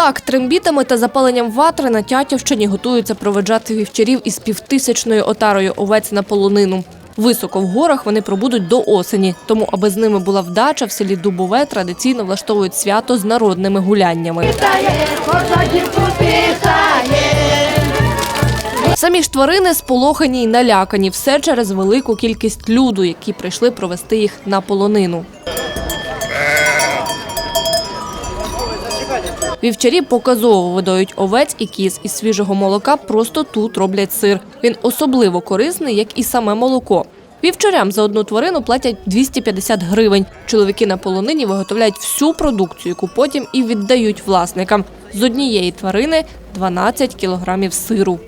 Так, трембітами та запаленням ватри на Тятівщині готуються проведжати вівчарів із півтисячною отарою овець на полонину. Високо в горах вони пробудуть до осені, тому аби з ними була вдача, в селі Дубове традиційно влаштовують свято з народними гуляннями. Самі ж тварини сполохані й налякані, все через велику кількість люду, які прийшли провести їх на полонину. Вівчарі показово видають овець і кіз із свіжого молока. Просто тут роблять сир. Він особливо корисний, як і саме молоко. Вівчарям за одну тварину платять 250 гривень. Чоловіки на полонині виготовляють всю продукцію, яку потім і віддають власникам. З однієї тварини 12 кілограмів сиру.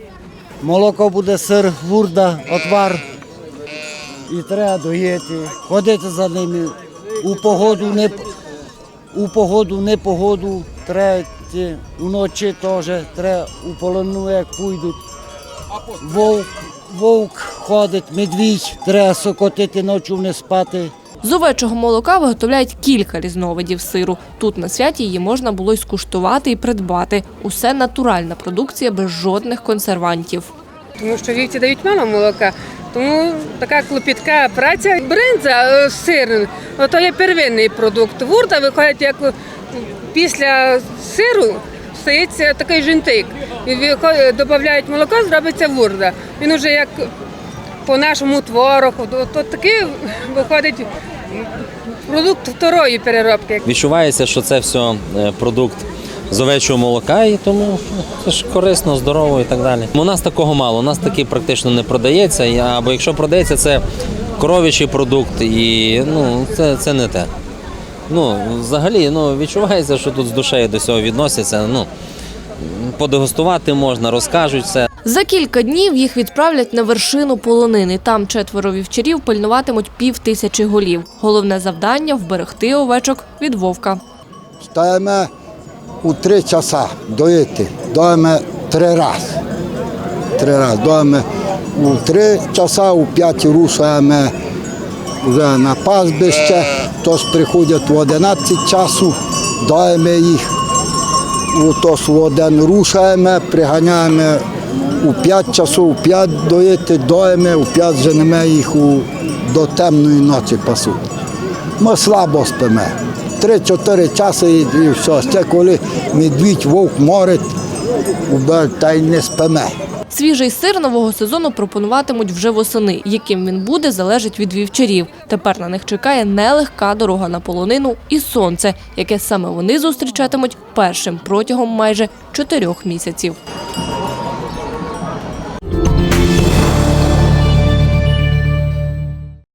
Молоко буде сир, гурда, отвар. І треба доїти, ходити за ними. У погоду, не, у погоду, не погоду, треба йти, уночі теж, треба у полону, як пойдуть. Вовк, вовк ходить, медвідь, треба сокотити ночі не спати. З овечого молока виготовляють кілька різновидів сиру. Тут на святі її можна було й скуштувати і придбати. Усе натуральна продукція без жодних консервантів. тому що вівці дають мало молока. Тому така клопітка праця. Бринза, е, сир, то є первинний продукт. Вурта виходить як е, після сиру стається такий жентик. І додають молоко, зробиться вурда. Він уже як по нашому творогу, то, такий виходить продукт второї переробки. Відчувається, що це все е, продукт з овечого молока, і тому це ж корисно, здорово і так далі. У нас такого мало, у нас такий практично не продається. Або якщо продається, це коров'ячий продукт, і ну, це, це не те. Ну, взагалі, ну, відчувається, що тут з душею до цього відносяться. Ну, подегустувати можна, розкажуть все. За кілька днів їх відправлять на вершину полонини. Там четверо вівчарів пильнуватимуть пів тисячі голів. Головне завдання вберегти овечок від вовка. Стаємо у три часа доїти. Доїмо три рази. Три рази. Доїмо у три часа, у п'ять рушаємо вже на пастбище, тож приходять в 11 часу, доїмо їх. У тож в один рушаємо, приганяємо у 5 часу, у 5 доїти, доїмо, у 5 женемо їх у, до темної ночі пасуть. Ми слабо спимо. Три-чотири часи і, і все. Ще коли медвідь вовк морить, та й не спимо. Свіжий сир нового сезону пропонуватимуть вже восени. Яким він буде, залежить від вівчарів. Тепер на них чекає нелегка дорога на полонину і сонце, яке саме вони зустрічатимуть першим протягом майже чотирьох місяців.